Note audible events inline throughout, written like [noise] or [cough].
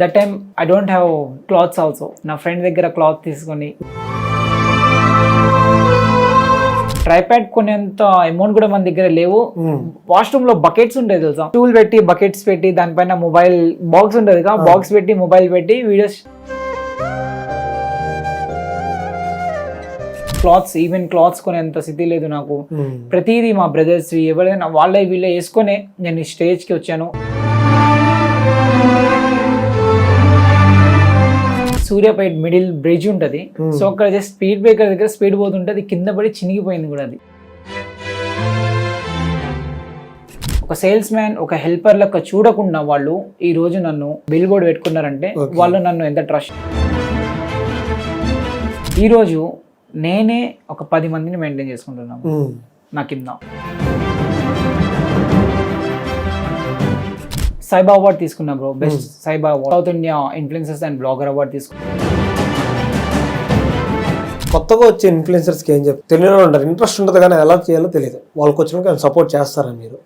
That time I don't have clothes also నా friend దగ్గర cloth తీసుకొని ట్రైప్యాడ్ కొనేంత అమౌంట్ కూడా మన దగ్గర లేవు. వాష్రూమ్లో బకెట్స్ ఉండేది తెలుసా? టూల్ పెట్టి బకెట్స్ పెట్టి దానిపైన మొబైల్ బాక్స్ ఉండేది బాక్స్ పెట్టి మొబైల్ పెట్టి వీడియోస్ క్లాత్స్ ఈవెన్ క్లాత్స్ కొనేంత స్థితి లేదు నాకు. ప్రతిదీ మా బ్రదర్స్ ఎవరైనా వాళ్ళే వీళ్ళే వేసుకొనే నేను ఈ స్టేజ్కి వచ్చాను. సూర్యాపేట్ మిడిల్ బ్రిడ్జ్ ఉంటుంది. సో అక్కడ జస్ట్ స్పీడ్ బ్రేకర్ దగ్గర స్పీడ్ పోతుంటే అది కింద పడి చినిగిపోయింది కూడా అది. ఒక సేల్స్ మ్యాన్ ఒక హెల్పర్ లెక్క చూడకుండా వాళ్ళు ఈ రోజు నన్ను బిల్ బోర్డ్ పెట్టుకున్నారంటే. వాళ్ళు నన్ను ఎంత ట్రస్ట్ ఈ రోజు నేనే ఒక పది మందిని మెయింటైన్ చేసుకుంటున్నాను. నా కింద. సైబా అవార్డ్ తీసుకున్నా bro. Best సైబా award. South India influencers and blogger award తీసుకున్నా. కొత్తగా వచ్చే ఇన్ఫ్లుయెన్సర్స్కి ఏం చెప్తారు తెలియని ఉంటారు. ఇంట్రెస్ట్ ఉంటుంది కానీ ఎలా చేయాలో తెలియదు. వాళ్ళకి వచ్చినప్పుడు సపోర్ట్ చేస్తారా మీరు?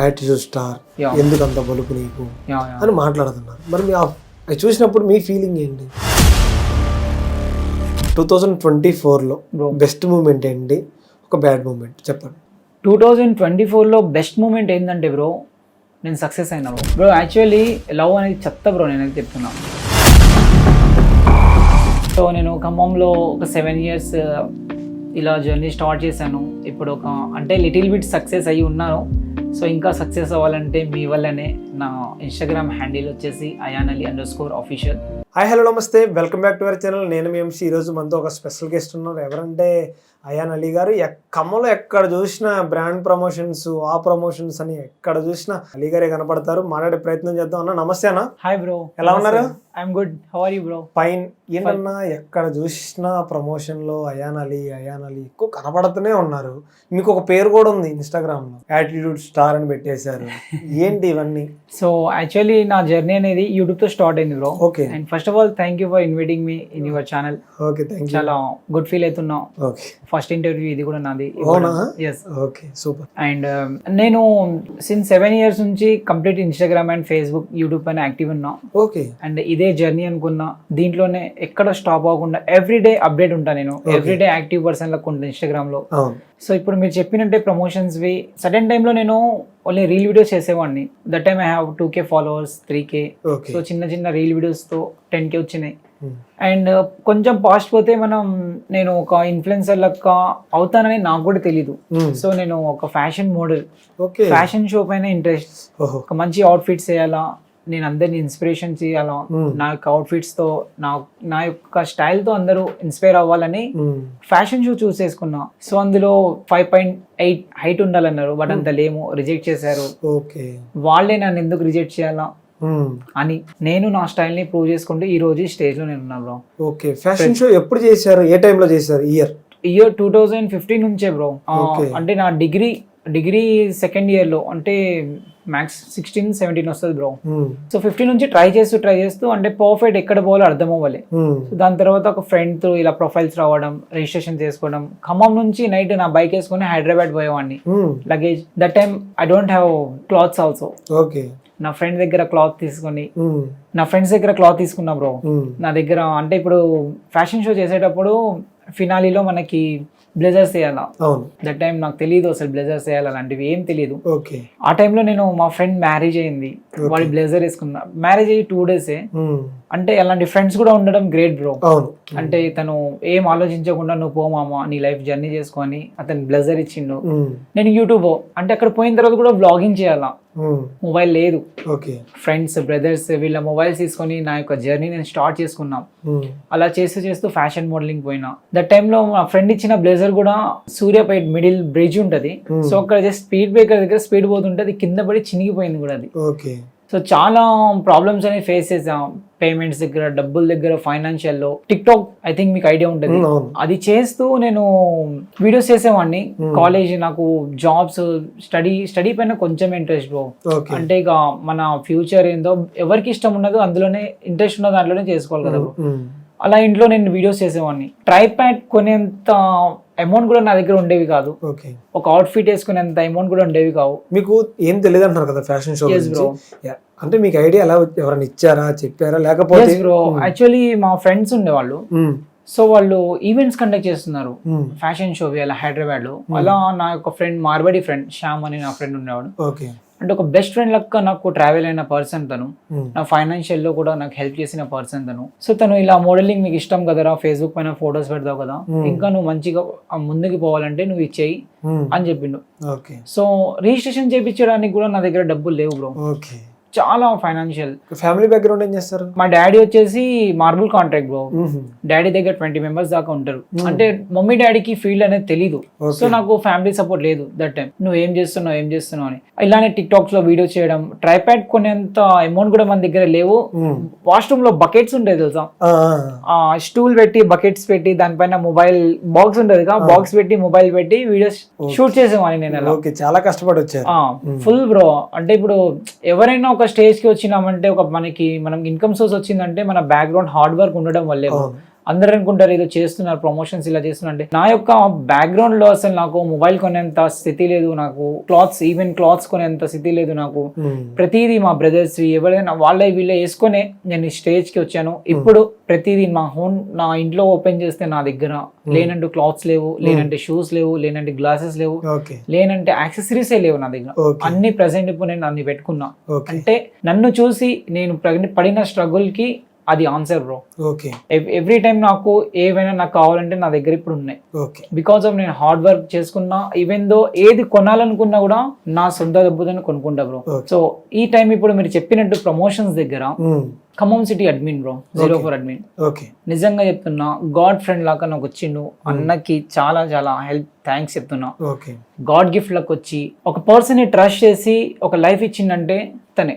Attitude star. ఎందుకు అంత బలుపు నీకు. అని మాట్లాడుతున్నారు. మరి మీ అది చూసినప్పుడు మీ ఫీలింగ్ ఏంటి? టూ థౌజండ్ ట్వంటీ ఫోర్లో. బెస్ట్ మూమెంట్ ఏంటి? ఒక బ్యాడ్ మూమెంట్ చెప్పండి. టూ థౌజండ్ ట్వంటీ ఫోర్లో బెస్ట్ మూమెంట్ ఏంటంటే బ్రో నేను సక్సెస్ అయినా బ్రో బ్రో యాక్చువల్లీ లవ్ అనేది చెత్త బ్రో నేను చెప్తున్నా. సో నేను ఖమ్మంలో ఒక సెవెన్ ఇయర్స్ uh, ఇలా జర్నీ స్టార్ట్ చేశాను. ఇప్పుడు ఒక అంటే లిటిల్ బిట్ సక్సెస్ అయ్యి ఉన్నాను. సో ఇంకా సక్సెస్ అవ్వాలంటే మీ వల్లనే నా ఇన్స్టాగ్రామ్ హ్యాండిల్ వచ్చేసి Ayan Ali under score official hi hello నమస్తే. Welcome back to our channel నేను మీ ఎంసీ ఈరోజు మనతో ఒక స్పెషల్ గెస్ట్ ఉన్నారు. ఎవరంటే అయాన్ అలీ గారు ఖమ్మంలో ఎక్కడ చూసినా బ్రాండ్ ప్రమోషన్స్ ఆ ప్రమోషన్స్ అని ఎక్కడ చూసినా అలీ గారే కనపడతారు. మాట్లాడే ప్రయత్నం చేద్దాం అన్న. నమస్తే అన్న. హాయ్ బ్రో ఎలా ఉన్నారు? I'm good how are you bro fine ఏంటన్నా ఎక్కడ చూసినా ప్రమోషన్లో అయాన్ అలీ అయాన్ అలీ ఎక్కువ కనపడుతూనే ఉన్నారు. మీకు ఒక పేరు కూడా ఉంది ఇన్స్టాగ్రామ్లో యాటిట్యూడ్ స్టార్ అని పెట్టేశారు. [laughs] ఏంటి ఇవన్నీ? సో యాక్చువల్లీ నా జర్నీ అనేది యూట్యూబ్తో స్టార్ట్ అయింది bro okay and first of all thank you for inviting me in your channel okay thank you చాలా గుడ్ ఫీల్ అవుతున్నా. ఓకే ఫస్ట్ ఇంటర్వ్యూ ఇది కూడా నాది. అవునా? Yes okay super. And um, నేను సిన్స్ సెవెన్ ఇయర్స్ నుంచి complete Instagram and Facebook YouTube పైన active ఉన్నా. ఓకే. అండ్ ఇదే జర్నీ అనుకున్నా. దీంట్లోనే ఎక్కడ స్టాప్ అవ్వకుండా ఎవ్రీ డే అప్డేట్ ఉంటా నేను. ఎవ్రీ డే యాక్టివ్ పర్సన్ లెక్క ఉంటాను ఇన్స్టాగ్రామ్లో. సో ఇప్పుడు మీరు చెప్పినట్టే ప్రమోషన్స్ వి సడన్ టైంలో నేను ఓన్లీ రీల్ వీడియోస్ చేసేవాడిని. That time I have two K followers three K so చిన్న చిన్న రీల్ వీడియోస్తో టెన్ కే వచ్చినాయి. అండ్ కొంచెం పాస్ట్ పోతే మనం నేను ఒక ఇన్ఫ్లుయెన్సర్ లెక్క అవుతానని నాకు కూడా తెలీదు. సో నేను ఒక ఫ్యాషన్ మోడల్ ఫ్యాషన్ షో పైన ఇంట్రెస్ట్ ఒక మంచి అవుట్ఫిట్స్ వేయాలా? నేను అందరిని ఇన్స్పిరేషన్ చేయాలా? Hmm. నా యొక్క అవుట్ఫిట్స్తో నా నా యొక్క స్టైల్తో అందరూ ఇన్స్పైర్ అవ్వాలని. ఫ్యాషన్ షో చూస్ చేసుకున్నా. సో అందులో ఫైవ్ పాయింట్ ఎయిట్ హైట్ ఉండాలన్నారు. బట్ అంత లేము. రిజెక్ట్ చేశారు. ఓకే వాళ్ళే నన్ను ఎందుకు రిజెక్ట్ చేయాలా. అని నేను నా స్టైల్ని ప్రూవ్ చేసుకుంటూ ఈ రోజు ఈ స్టేజ్లో నేను ఉన్నా బ్రో. ఓకే ఫ్యాషన్ షో ఎప్పుడు చేశారు? ఏ టైంలో చేశారు? Year year two thousand fifteen నుంచే బ్రో. అంటే నా డిగ్రీ డిగ్రీ సెకండ్ ఇయర్లో అంటే మ్యాక్స్ సిక్స్టీన్ సెవెంటీన్ వస్తుంది బ్రో. సో ఫిఫ్టీన్ నుంచి ట్రై చేస్తూ ట్రై చేస్తూ అంటే పర్ఫెక్ట్ ఎక్కడ పోవాలో అర్థం అవ్వాలి సో దాని తర్వాత ఒక ఫ్రెండ్తో ఇలా ప్రొఫైల్స్ రావడం రిజిస్ట్రేషన్ చేసుకోవడం ఖమ్మం నుంచి నైట్ నా బైక్ వేసుకొని Hyderabad పోయేవాడిని. Luggage that time I don't have clothes also okay నా ఫ్రెండ్ దగ్గర క్లాత్ తీసుకొని నా ఫ్రెండ్స్ దగ్గర క్లాత్ తీసుకున్నా బ్రో నా దగ్గర అంటే ఇప్పుడు ఫ్యాషన్ షో చేసేటప్పుడు ఫినాలీలో మనకి బ్లెజర్స్ వేయాలా? దట్ టైం నాకు తెలియదు అసలు బ్లెజర్స్ వేయాలి అలాంటివి ఏం తెలియదు ఆ టైంలో నేను మా ఫ్రెండ్ మ్యారేజ్ అయింది. వాడి బ్లెజర్ వేసుకున్నా. మ్యారేజ్ అయ్యి టూ డేసే అంటే అలాంటి ఫ్రెండ్స్ కూడా ఉండడం గ్రేట్ బ్రో అంటే తను ఏం ఆలోచించకుండా నువ్వు పో మామ నీ లైఫ్ జర్నీ చేసుకొని అతను బ్లెజర్ ఇచ్చిండు. నేను యూట్యూబ్ అంటే అక్కడ పోయిన తర్వాత కూడా బ్లాగింగ్ చేయాలా. మొబైల్ లేదు. ఓకే ఫ్రెండ్స్ బ్రదర్స్ వీళ్ళ మొబైల్స్ తీసుకొని నా యొక్క జర్నీ నేను స్టార్ట్ చేసుకున్నాం. మ్మ్. అలా చేస్తూ చేస్తూ ఫ్యాషన్ మోడలింగ్ పోయినా. దట్ టైంలో మా ఫ్రెండ్ ఇచ్చిన బ్లేజర్ కూడా సూర్యాపేట్ మిడిల్ బ్రిడ్జ్ ఉంటది. Hmm. సో అక్కడ జస్ట్ స్పీడ్ బ్రేకర్ దగ్గర స్పీడ్ పోతుంటే అది కింద పడి చినిగిపోయింది కూడా అది. సో చాలా ప్రాబ్లమ్స్ అనేవి ఫేస్ చేసాం పేమెంట్స్ దగ్గర డబ్బుల దగ్గర ఫైనాన్షియల్లో. టిక్ టాక్ ఐ థింక్ మీకు ఐడియా ఉంటుంది. అది చేస్తూ నేను వీడియోస్ చేసేవాడిని. కాలేజ్ నాకు జాబ్స్ స్టడీ స్టడీ పైన కొంచెం ఇంట్రెస్ట్ బ్రో అంటే ఇక మన ఫ్యూచర్ ఏందో ఎవరికి ఇష్టం ఉన్నదో అందులోనే ఇంట్రెస్ట్ ఉన్న దాంట్లోనే చేసుకోవాలి కదా బ్రో. అలా ఇంట్లో నేను వీడియోస్ చేసేవాడిని. ట్రైప్యాడ్ కొనేంత అమౌంట్ కూడా నా దగ్గర ఉండేవి కాదు. ఓకే ఒక అవుట్ఫిట్ వేసుకునేంత అమౌంట్ కూడా ఉండేవి కావు. మీకు ఏం తెలియదు అంటున్నారు కదా ఫ్యాషన్ షో. అంటే మీకు ఐడియా ఎలా ఎవరైనా ఇచ్చారా చెప్పారా? లేకపోతే బ్రో యాక్చువల్లీ మా ఫ్రెండ్స్ ఉండేవాళ్ళు. సో వాళ్ళు ఈవెంట్స్ కండక్ట్ చేస్తున్నారు. ఫ్యాషన్ షో అలా హైదరాబాద్లో అలా నా యొక్క ఫ్రెండ్ మార్బడి ఫ్రెండ్ శ్యామ్ అని నా ఫ్రెండ్ ఉండేవాడు. ఓకే అంటే ఒక బెస్ట్ ఫ్రెండ్ లెక్క నాకు ట్రావెల్ అయిన పర్సన్ తను. ఉమ్, నా ఫైనాన్షియల్లో కూడా నాకు హెల్ప్ చేసిన పర్సన్ తను. సో తను ఇలా మోడలింగ్ నీకు ఇష్టం కదరా? ఫేస్బుక్ పైన ఫొటోస్ పెడతావు కదా? Hmm. ఇంకా నువ్వు మంచిగా ముందుకు పోవాలంటే నువ్వు ఇచ్చేయి ఉమ్, అని చెప్పిండు. ఓకే సో రిజిస్ట్రేషన్ చేయించడానికి కూడా నా దగ్గర డబ్బులు లేవు బ్రో ఓకే చాలా ఫైనాన్షియల్ ఫ్యామిలీ బ్యాక్గ్రౌండ్ ఏం చేస్తారు? మా డాడీ వచ్చేసి మార్బుల్ కాంట్రాక్ట్ బ్రో డాడీ దగ్గర ట్వంటీ మెంబర్స్ దాకా ఉంటారు. అంటే మమ్మీ డాడీకి ఫీల్డ్ అనేది తెలీదు. సో నాకు ఫ్యామిలీ సపోర్ట్ లేదు దట్ టైం నువ్వు ఏం చేస్తున్నావు ఏం చేస్తున్నావు అని. ఇలానే టిక్ టాక్స్లో వీడియో చేయడం ట్రైప్యాడ్ కొనేంత అమౌంట్ కూడా మన దగ్గర లేవు. వాష్రూమ్లో బకెట్స్ ఉంటాయి తెలుసా? స్టూల్ పెట్టి బకెట్స్ పెట్టి దానిపైన మొబైల్ బాక్స్ ఉంటుంది కదా బాక్స్ పెట్టి మొబైల్ పెట్టి వీడియోస్ షూట్ చేసేవాడిని నేను చాలా కష్టపడి వచ్చారు. ఫుల్ బ్రో అంటే ఇప్పుడు ఎవరైనా ఒక స్టేజ్కి వచ్చినామంటే ఒక మనకి మనం ఇన్కమ్ సోర్స్ వచ్చిందంటే మన బ్యాక్గ్రౌండ్ హార్డ్ వర్క్ ఉండడం వల్లే. అందరూ అనుకుంటారు ఏదో చేస్తున్నారు ప్రమోషన్స్ ఇలా చేస్తున్నారు అంటే నా యొక్క బ్యాక్గ్రౌండ్లో అసలు నాకు మొబైల్ కొనేంత స్థితి లేదు నాకు క్లాత్స్ ఈవెన్ క్లాత్స్ కొనేంత స్థితి లేదు నాకు. ఉమ్, ప్రతిదీ మా బ్రదర్స్ ఎవరైనా వాళ్ళే వీళ్ళే వేసుకొనే నేను ఈ స్టేజ్కి వచ్చాను. ఇప్పుడు ప్రతిదీ మా హోన్ నా ఇంట్లో ఓపెన్ చేస్తే నా దగ్గర లేనంటూ క్లాత్స్ లేవు లేనంటే షూస్ లేవు లేనంటే గ్లాసెస్ లేవు లేనంటే యాక్సెసరీస్ లేవు నా దగ్గర. అన్ని ప్రజెంట్ ఇప్పుడు నేను అన్ని పెట్టుకున్నా. అంటే నన్ను చూసి నేను పడిన స్ట్రగుల్కి అది answer bro okay every time నాకు ఏవైనా నాకు కావాలంటే నా దగ్గర ఇప్పుడు ఉన్నాయి. ఓకే బికాస్ ఆఫ్ నేను హార్డ్ వర్క్ చేసుకున్నా ఈవెన్ దో ఏది కొనాలనుకున్నా కూడా నా సొంత డబ్బుతో కొనుక్కుంటా బ్రో. సో ఈ టైం ఇప్పుడు మీరు చెప్పినట్టు ప్రమోషన్స్ దగ్గర Khammam city admin bro zero four admin okay నిజంగా చెప్తున్నా గాడ్ ఫ్రెండ్ లాగా నాకు వచ్చిండు. అన్నకి చాలా చాలా హెల్ప్ థ్యాంక్స్ చెప్తున్నా. ఓకే గాడ్ గిఫ్ట్లకు వచ్చి ఒక పర్సన్ని ట్రస్ట్ చేసి ఒక లైఫ్ ఇచ్చిందంటే తనే.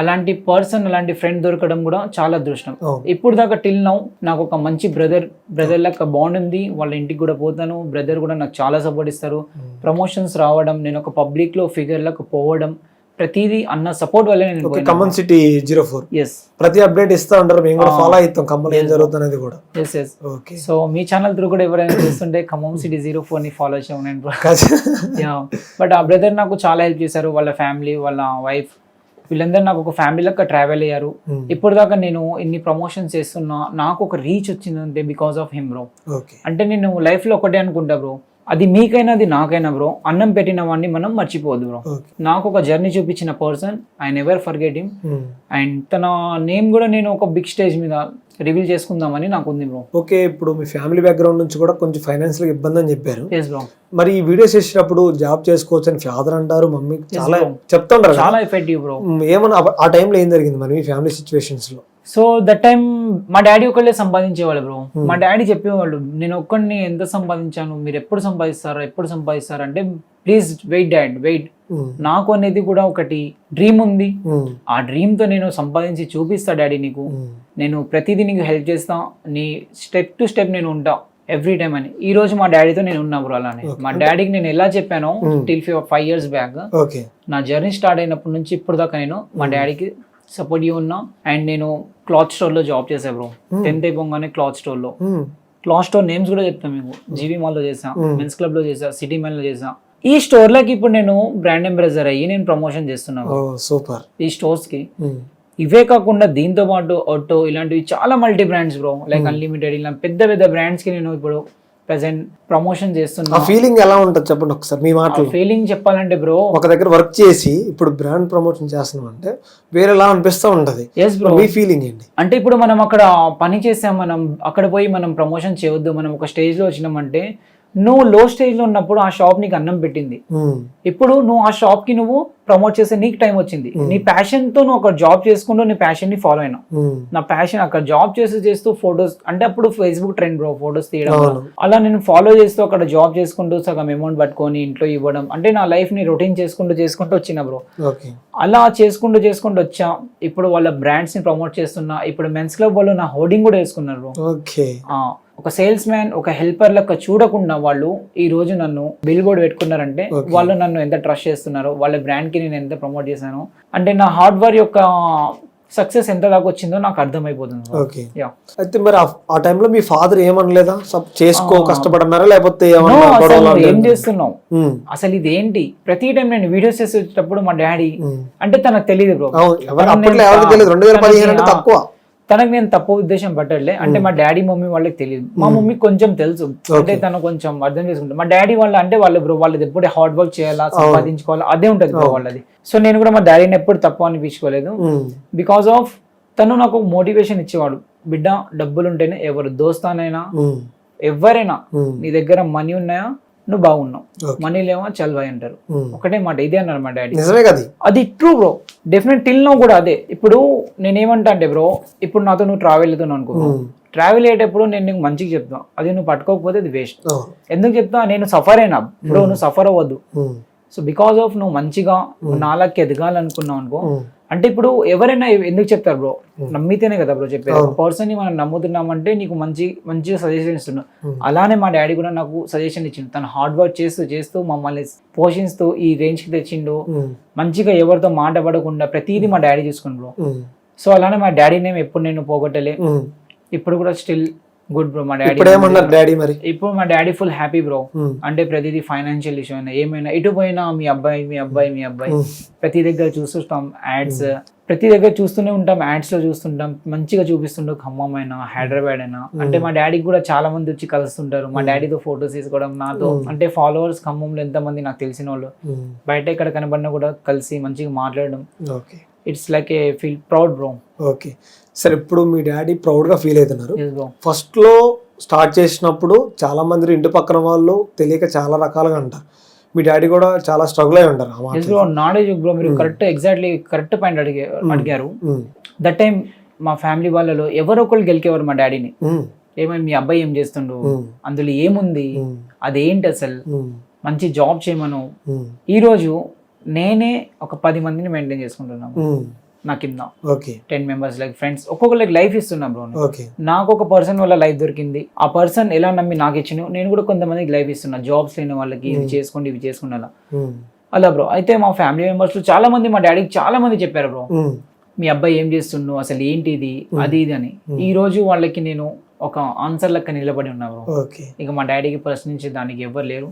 అలాంటి పర్సన్ అలాంటి ఫ్రెండ్ దొరకడం కూడా చాలా అదృష్టం. ఇప్పుడు దాకా టిల్ నౌ నాకు ఒక మంచి బ్రదర్ బ్రదర్ లెక్క బాండ్ ఉంది. వాళ్ళ ఇంటికి కూడా పోతాను. బ్రదర్ కూడా నాకు చాలా సపోర్ట్ ఇస్తారు. ప్రమోషన్స్ రావడం నేను ఒక పబ్లిక్లో ఫిగర్లకు పోవడం ప్రతిదీ అన్న సపోర్ట్ వల్లే నేను Khammam city zero four. Yes ప్రతి అప్డేట్ ఇస్తా ఉంటారు. మేము కూడా ఫాలో అవుతాం. ఖమ్మం ఏం జరుగుతుంది కూడా. Yes yes okay. సో మీ ఛానల్ త్రూ కూడా ఎవరైనా చూస్తుంటే ఖమ్మం సిటీ జీరో ఫోర్ని ఫాలో చేయమని బట్ ఆ బ్రదర్ నాకు చాలా హెల్ప్ చేశారు. వాళ్ళ ఫ్యామిలీ వాళ్ళ వైఫ్ వీళ్ళందరూ నాకు ఒక ఫ్యామిలీ లెక్క ట్రావెల్ అయ్యారు. ఇప్పుడు దాకా నేను ఇన్ని ప్రమోషన్స్ చేస్తున్నా నాకు ఒక రీచ్ వచ్చిందంటే బికాస్ ఆఫ్ హిమ్ బ్రో అంటే నేను లైఫ్లో ఒకటే అనుకుంటా బ్రో అది మీకైనా అది నాకైనా బ్రో అన్నం పెట్టిన వాడిని మనం మర్చిపోవద్దు బ్రో నాకు ఒక జర్నీ చూపించిన person I never forget him and తన నేమ్ కూడా నేను ఒక బిగ్ స్టేజ్ మీద రివీల్ చేసుకుందామని నాకు ఉంది బ్రో. ఓకే ఇప్పుడు మీ ఫ్యామిలీ బ్యాక్గ్రౌండ్ నుంచి కూడా కొంచెం ఫైనాన్షియల్ ఇబ్బంది అని చెప్పారు. బ్రో. మరి ఈ వీడియోస్ చేసేటప్పుడు జాబ్ చేసుకోవచ్చు అని ఫాదర్ అంటారు మమ్మీ చాలా. చెప్తుంటారు కదా. చాలా ఎఫెక్టివ్ బ్రో. ఏమన్నా ఆ- ఆ టైంలో ఏం జరిగింది మరి మీ ఫ్యామిలీ సిచ్యువేషన్స్లో సో దట్ టైం మా డాడీ ఒకళ్ళే సంపాదించేవాళ్ళు బ్రో మా డాడీ చెప్పేవాళ్ళు నేను ఒక్కడిని ఎంత సంపాదించాను? మీరు ఎప్పుడు సంపాదిస్తారా? ఎప్పుడు సంపాదిస్తారా? అంటే ప్లీజ్ వెయిట్ డాడ్ వెయిట్ నాకు అనేది కూడా ఒకటి డ్రీమ్ ఉంది. మ్, ఆ డ్రీమ్తో నేను సంపాదించి చూపిస్తా డాడీ నీకు. మ్, నేను ప్రతిదీ నీకు హెల్ప్ చేస్తా. నీ స్టెప్ టు స్టెప్ నేను ఉంటా ఎవ్రీ టైం అని. ఈ రోజు మా డాడీతో నేను ఉన్నా బ్రో అలానే. మా డాడీకి నేను ఎలా చెప్పానో టిల్ ఫైవ్ ఇయర్స్ బ్యాక్ నా జర్నీ స్టార్ట్ అయినప్పటి నుంచి ఇప్పుడు దాకా నేను మా డాడీకి సపోర్ట్ ఉన్నా. అండ్ నేను క్లాత్ స్టోర్లో జాబ్ చేసా బ్రో. టెన్త్ అయిపోగానే క్లాత్ స్టోర్లో మ్, క్లాత్ స్టోర్ నేమ్స్ కూడా చెప్తాం మీకు జీవీ మాల్లో చేసా మెన్స్ క్లబ్లో చేసా సిటీ మాల్లో చేసా ఈ స్టోర్ లకి ఇప్పుడు నేను బ్రాండ్ అంబాసిడర్ అయ్యి నేను ప్రమోషన్ చేస్తున్నాను సూపర్ ఈ స్టోర్స్కి మ్, ఇవే కాకుండా దీంతో పాటు ఆటో ఇలాంటివి చాలా multi brands bro like unlimited ఇలా పెద్ద పెద్ద బ్రాండ్స్కి నేను ఇప్పుడు ప్రెసెంట్ ప్రమోషన్ చేస్తున్నా. ఫీలింగ్ ఎలా ఉంటుంది చెప్పండి ఒకసారి మీ మాటలు. ఫీలింగ్ చెప్పాలంటే బ్రో ఒక దగ్గర వర్క్ చేసి ఇప్పుడు బ్రాండ్ ప్రమోషన్ చేస్తున్నాం అంటే వేరేలా అనిపిస్తూ ఉంటది. ఎస్ బ్రో మీ ఫీలింగ్ ఏంటి? అంటే ఇప్పుడు మనం అక్కడ పని చేసాం మనం అక్కడ పోయి మనం ప్రమోషన్ చేయొద్దు మనం ఒక స్టేజ్లో వచ్చినామంటే నువ్వు లో స్టేజ్లో ఉన్నప్పుడు ఆ షాప్ నీకు అన్నం పెట్టింది. ఇప్పుడు నువ్వు ఆ షాప్కి నువ్వు ప్రమోట్ చేసే నీకు టైం వచ్చింది. నీ ప్యాషన్తో నువ్వు ఒక జాబ్ చేసుకుంటూ నీ ప్యాషన్ని ఫాలో అయినా నా ప్యాషన్ అక్కడ జాబ్ చేస్తూ చేస్తూ ఫొటోస్ అంటే అప్పుడు ఫేస్బుక్ ట్రెండ్ బ్రో ఫొటోస్ తీయడం. అలా నేను ఫాలో చేస్తూ అక్కడ జాబ్ చేసుకుంటూ సగం అమౌంట్ పట్టుకొని ఇంట్లో ఇవ్వడం అంటే నా లైఫ్ని రొటీన్ చేసుకుంటూ చేసుకుంటూ వచ్చిన బ్రో అలా చేసుకుంటూ చేసుకుంటూ వచ్చా ఇప్పుడు వాళ్ళ బ్రాండ్స్ని ప్రమోట్ చేస్తున్నా ఇప్పుడు మెన్స్ క్లబ్ వాళ్ళు నా హోర్డింగ్ కూడా వేసుకున్నారు bro. ఒక సేల్స్ మ్యాన్ ఒక హెల్పర్ లెక్క చూడకుండా వాళ్ళు ఈ రోజు నన్ను బిల్ బోర్డ్ పెట్టుకున్నారంటే. వాళ్ళు నన్ను ఎంత ట్రస్ట్ చేస్తున్నారో వాళ్ళ బ్రాండ్కి నేను ఎంత ప్రమోట్ చేశాను. అంటే నా హార్డ్ వర్క్ యొక్క సక్సెస్ ఎంత దాకా వచ్చిందో నాకు అర్థమైపోతుంది. ఓకే. అయితే మరి ఆ- టైంలో మీ ఫాదర్ ఏమనలేదా? చేసుకో కష్టపడన్నారా? లేకపోతే ఏం? చేస్తున్నావు? ఉమ్, అసలు ఇది ఏంటి ప్రతి టైం నేను వీడియోస్ చేసేటప్పుడు మా డాడీ ఉమ్. అంటే తనకు తెలియదు బ్రో రెండు వేల పదిహేను అంటే తక్కువ. తనకు నేను తప్పు ఉద్దేశం పట్టలే అంటే మా డాడీ మమ్మీ వాళ్ళకి తెలియదు మా మమ్మీ కొంచెం తెలుసు. అంటే తను కొంచెం అర్థం చేసుకుంటారు మా డాడీ వాళ్ళ అంటే వాళ్ళు బ్రో వాళ్ళది ఎప్పుడు హార్డ్ వర్క్ చేయాలా సంపాదించుకోవాలా అదే ఉంటది బ్రో వాళ్ళది. సో నేను కూడా మా డాడీని ఎప్పుడు తప్పు అనిపించుకోలేదు. బికాస్ ఆఫ్ తను నాకు మోటివేషన్ ఇచ్చేవాడు. బిడ్డ డబ్బులు ఉంటేనే ఎవరు దోస్తానైనా ఎవరైనా నీ దగ్గర మనీ ఉన్నాయా నువ్వు బాగున్నావు. మనీ లేవా చల్వాయి అంటారు. ఉమ్. ఒకటే మాట ఇదే అన్నారు మా డాడీ. నిజమే కదా అది true bro definite till now కూడా అదే. ఇప్పుడు నేనేమంటా అంటే బ్రో ఇప్పుడు నాతో నువ్వు ట్రావెల్ వెళ్తున్నావు అనుకో. ట్రావెల్ అయ్యేటప్పుడు నేను నీకు మంచిగా చెప్తా అది నువ్వు పట్టుకోకపోతే అది వేస్ట్ అవును. ఎందుకు చెప్తా నేను సఫర్ అయినా. బ్రో నువ్వు సఫర్ అవ్వద్దు. సో బికాస్ ఆఫ్ నువ్వు మంచిగా నాలకి ఎదగాలనుకున్నావు అనుకో ఉమ్, అంటే ఇప్పుడు ఎవరైనా ఎందుకు చెప్తారు బ్రో నమ్మితేనే కదా బ్రో చెప్పేది. ఒక పర్సన్ని మనం నమ్ముతున్నామంటే నీకు మంచి మంచిగా సజెషన్ ఇస్తున్నాడు Hmm. అలానే మా డాడీ కూడా నాకు సజెషన్ ఇచ్చిండు. తను హార్డ్ వర్క్ చేస్తూ చేస్తూ మమ్మల్ని పోషిస్తూ ఈ రేంజ్కి తెచ్చిండు. మంచిగా ఎవరితో మాట పడకుండా ప్రతిదీ మా డాడీ చూసుకుని బ్రో సో అలానే మా డాడీ నేమ్ ఎప్పుడు నేను పోగొట్టలే. ఇప్పుడు కూడా స్టిల్ గుడ్ బ్రో మా డాడీ ఏమన్నారు డాడీ మరి? ఇప్పుడు మా డాడీ ఫుల్ హ్యాపీ బ్రో అంటే ప్రతిదీ ఫైనాన్షియల్ ఇష్యూ అయినా ఏమైనా. ఎటు పోయినా మీ అబ్బాయి మీ అబ్బాయి మీ అబ్బాయి. ఉమ్, ప్రతి దగ్గర చూస్తుంటాం యాడ్స్ ప్రతి దగ్గర చూస్తూనే ఉంటాం యాడ్స్లో చూస్తుంటాం. మంచిగా చూపిస్తుంటాం ఖమ్మం అయినా హైదరాబాద్ అయినా. అంటే మా డాడీకి కూడా చాలా మంది వచ్చి కలుస్తుంటారు. మా డాడీతో ఫొటోస్ తీసుకోవడం నాతో. అంటే ఫాలోవర్స్ ఖమ్మంలో ఎంతమంది నాకు తెలిసిన వాళ్ళు బయట ఎక్కడ కనబడినా కూడా కలిసి మంచిగా మాట్లాడడం. Okay it's like a feel proud bro okay సరే ఇప్పుడు మీ డాడీ ప్రౌడ్గా ఫీల్ అవుతున్నారు? ఎస్ బ్రో ఫస్ట్లో స్టార్ట్ చేసినప్పుడు చాలా మంది ఇంటి పక్కన వాళ్ళు తెలియక చాలా రకాలుగా అంటారు మీ డాడీ కూడా చాలా స్ట్రగుల్ అయి ఉంటారు నాలెడ్జ్ బ్రో మీరు కరెక్ట్ ఎగ్జాక్ట్లీ కరెక్ట్ పాయింట్ అడిగే అడిగారు. ఉమ్, దట్ టైం మా ఫ్యామిలీ వాళ్ళలో ఎవరో ఒకళ్ళు గెలికేవారు మా డాడీని. ఉమ్, ఏమైనా మీ అబ్బాయి ఏం చేస్తుండు? అందులో ఏముంది? అదేంటి అసలు? మంచి జాబ్ చేయమను? ఈరోజు నేనే ఒక పది మందిని మెయింటైన్ చేసుకుంటున్నాను నా కింద okay. Ten members like friends ఒక్కొక్కరికి లైఫ్ ఇస్తున్నా బ్రో ఓకే. నాకు ఒక పర్సన్ వల్ల లైఫ్ దొరికింది. ఆ పర్సన్ ఎలా నమ్మి నాకు ఇచ్చిన నేను కూడా కొంతమందికి లైఫ్ ఇస్తున్నా. జాబ్స్ లేని వాళ్ళకి ఇవి చేసుకోండి ఇవి చేసుకోండి అలా. ఉమ్, అలా బ్రో అయితే మా ఫ్యామిలీ మెంబర్స్ చాలా మంది మా డాడీకి చాలా మంది చెప్పారు బ్రో ఉమ్, మీ అబ్బాయి ఏం చేస్తుండు? అసలు ఏంటి ఇది? అది ఇది అని. ఈ రోజు వాళ్ళకి నేను ఒక ఆన్సర్ లెక్క నిలబడి ఉన్నా బ్రో ఇక మా డాడీకి ప్రశ్నించే దానికి ఎవరు లేరు.